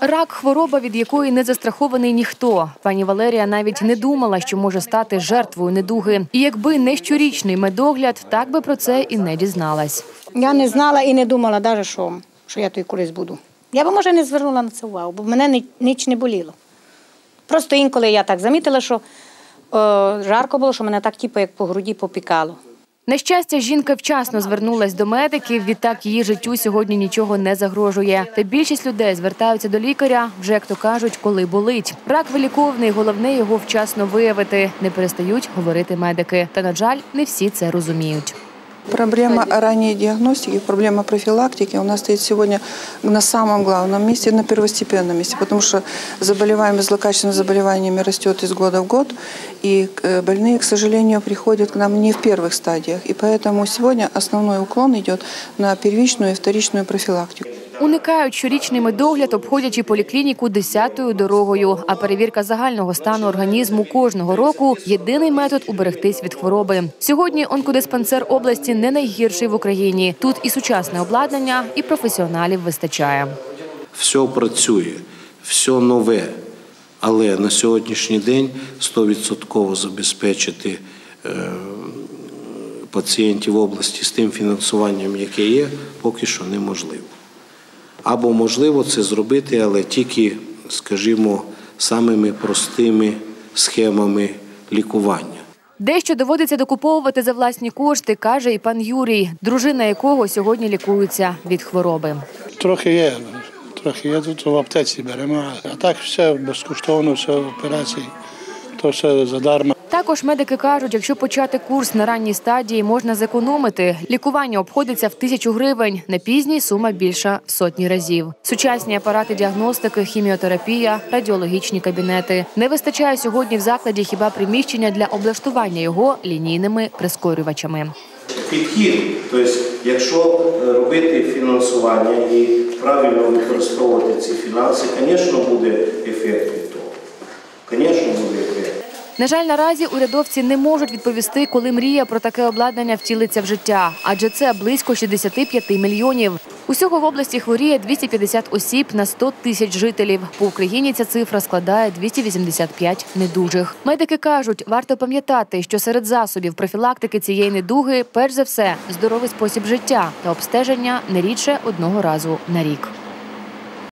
Рак хвороба, від якої не застрахований ніхто. Пані Валерія навіть не думала, що може стати жертвою недуги. І якби не щорічний медогляд, так би про це і не дізналась. Я не знала і не думала, навіть, що, що я той колись буду. Я б, може, не звернула на це увагу, бо мене ні- ніч не боліло. Просто інколи я так замітила, що о, жарко було, що мене так типу, як по груді попікало. На щастя, жінка вчасно звернулась до медиків. Відтак її життю сьогодні нічого не загрожує. Та більшість людей звертаються до лікаря, вже як то кажуть, коли болить. Рак виліковний, головне його вчасно виявити. Не перестають говорити медики. Та на жаль, не всі це розуміють. Проблема ранней диагностики, проблема профилактики у нас стоит сегодня на самом главном месте, на первостепенном месте, потому что заболеваемость злокачественными заболеваниями растет из года в год, и э, больные, к сожалению, приходят к нам не в первых стадиях, и поэтому сегодня основной уклон идет на первичную и вторичную профилактику. Уникають щорічний медогляд, обходячи поліклініку десятою дорогою. А перевірка загального стану організму кожного року єдиний метод уберегтись від хвороби. Сьогодні онкодиспансер області не найгірший в Україні. Тут і сучасне обладнання, і професіоналів вистачає. все працює, все нове. Але на сьогоднішній день 100% забезпечити е, пацієнтів області з тим фінансуванням, яке є, поки що неможливо. Або можливо це зробити, але тільки, скажімо, самими простими схемами лікування. Дещо доводиться докуповувати за власні кошти, каже і пан Юрій, дружина якого сьогодні лікується від хвороби. Трохи є, трохи є тут в аптеці беремо, а так все безкоштовно, все операції, то все задарма. Також медики кажуть, якщо почати курс на ранній стадії, можна зекономити. Лікування обходиться в тисячу гривень. На пізній сума більша в сотні разів. Сучасні апарати діагностики, хіміотерапія, радіологічні кабінети. Не вистачає сьогодні в закладі хіба приміщення для облаштування його лінійними прискорювачами. Підхід, тобто, якщо е, робити фінансування і правильно використовувати ці фінанси, звісно, буде ефект від того. Звісно. На жаль, наразі урядовці не можуть відповісти, коли мрія про таке обладнання втілиться в життя, адже це близько 65 мільйонів. Усього в області хворіє 250 осіб на 100 тисяч жителів. По Україні ця цифра складає 285 недужих. Медики кажуть, варто пам'ятати, що серед засобів профілактики цієї недуги, перш за все, здоровий спосіб життя та обстеження не рідше одного разу на рік.